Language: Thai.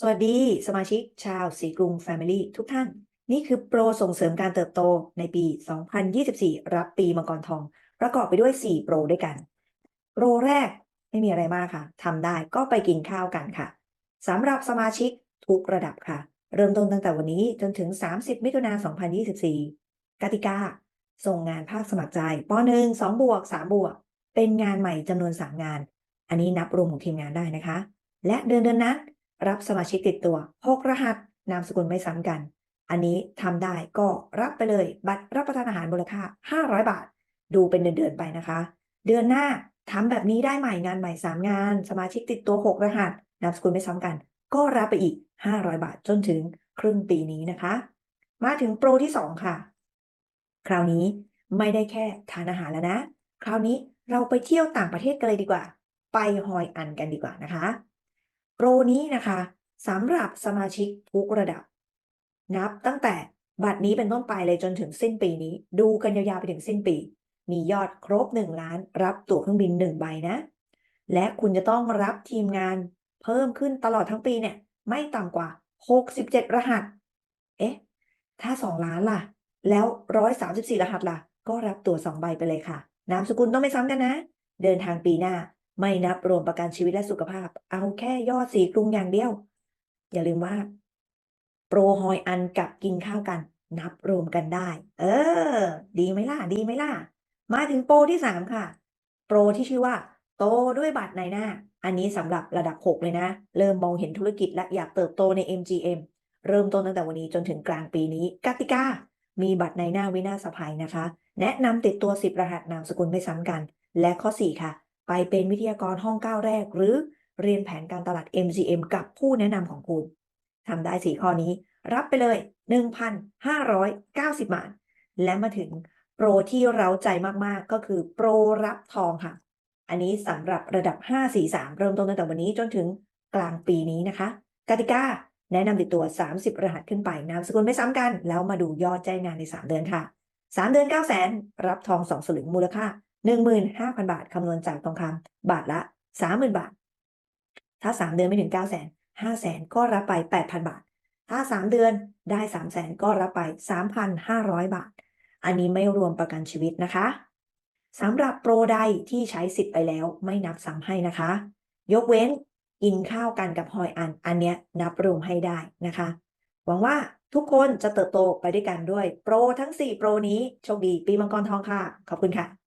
สวัสดีสมาชิกชาวสีกรุง Family ทุกท่าน นี่คือโปรส่งเสริมการเติบโตในปี 2024 รับปีมังกรทอง ประกอบไปด้วย 4 โปรด้วยกัน โปรแรกไม่มีอะไรมากค่ะทำได้ก็ไปกินข้าวกันค่ะสำหรับสมาชิกทุกระดับค่ะ เริ่มต้นตั้งแต่วันนี้จนถึง 30 มิถุนายน 2024 กติกา ส่งงานภาคสมัครใจป .1 2บวก3บวก เป็นงานใหม่จำนวน 3 งาน อันนี้นับรวมของทีมงานได้นะคะ และเดือนเดือนนั้น รับสมาชิกติดตัว 6 รหัส นามสกุลไม่ซ้ำกัน อันนี้ทำได้ก็รับไปเลย บัตรรับประทานอาหารมูลค่า 500 บาท ดูเป็นเดือนๆไปนะคะ เดือนหน้าทำแบบนี้ได้ใหม่งานใหม่ 3 งาน สมาชิกติดตัว 6 รหัส นามสกุลไม่ซ้ำกัน ก็รับไปอีก 500 บาทจนถึงครึ่งปีนี้นะคะ มาถึงโปรที่ 2 ค่ะ คราวนี้ไม่ได้แค่ทานอาหารแล้วนะ คราวนี้เราไปเที่ยวต่างประเทศกันเลยดีกว่า ไปฮอยอันกันดีกว่านะคะ โปรนี้นะคะสำหรับสมาชิกทุกระดับ นับตั้งแต่บัตรนี้เป็นต้นไปเลยจนถึงสิ้นปีนี้ ดูกันยาวๆไปถึงสิ้นปี มียอดครบ 1 ล้าน รับตั๋วเครื่องบิน 1 ใบนะ และคุณจะต้องรับทีมงานเพิ่มขึ้นตลอดทั้งปีเนี่ย ไม่ต่ำกว่า 67 รหัส เอ๊ะ ถ้า 2 ล้านล่ะ แล้ว 134 รหัสล่ะ ก็รับตั๋ว2ใบไปเลยค่ะ นามสกุลต้องไม่ซ้ำกันนะ เดินทางปีหน้า ไม่นับรวมประกันชีวิตและสุขภาพ เอาแค่ยอดสีกรุงอย่างเดียว อย่าลืมว่า โปรฮอยอันกับกินข้าวกัน นับรวมกันได้ เออ ดีไหมล่ะ ดีไหมล่ะ มาถึงโปรที่3ค่ะ โปรที่ชื่อว่า โตด้วยบัตรในหน้า อันนี้สำหรับระดับ 6 เลยนะ เริ่มมองเห็นธุรกิจและอยากเติบโตใน MGM เริ่มต้นตั้งแต่วันนี้จนถึงกลางปีนี้กติกามีบัตรในหน้าวินาศภัยนะคะ แนะนำติดตัว 10 รหัสนามสกุลไม่ซ้ำกัน และข้อ 4 ค่ะ ไปเป็นวิทยากรห้องก้าวแรก หรือเรียนแผนการตลาด MCM กับผู้แนะนำของคุณทำได้ 4 ข้อนี้ รับไปเลย 1,590 บาท และมาถึงโปรที่เราใจมาก ๆ ก็คือโปรรับทองค่ะ อันนี้สำหรับระดับ 543 เริ่มต้นตั้งแต่วันนี้จนถึงกลางปีนี้นะคะ กติกาแนะนำติดตัว 30 รหัสขึ้นไปนามสกุลไม่ซ้ำกัน แล้วมาดูยอดแจ้งงานใน 3 เดือนค่ะ 3 เดือน 9 0 0 0 0รับทอง 2 สลึงมูลค่า 15,000 บาทคำนวณจากทองคำบาทละ 30,000 บาท ถ้า 3 เดือนไม่ถึง 9 0 0 0 0 0 500,000 ก็รับไป 8,000 บาท ถ้า 3 เดือนได้300,000 ก็รับไป 3,500 บาท อันนี้ไม่รวมประกันชีวิตนะคะสำหรับโปรใดที่ใช้สิทธิ์ไปแล้วไม่นับซ้ำให้นะคะ ยกเว้นกินข้าวกันกับฮอยอัน อันเนี้ยนับรวมให้ได้นะคะ หวังว่าทุกคนจะเติบโตไปด้วยกันด้วย โปรทั้ง 4 โปรนี้โชคดีปีมังกรทองค่ะ ขอบคุณค่ะ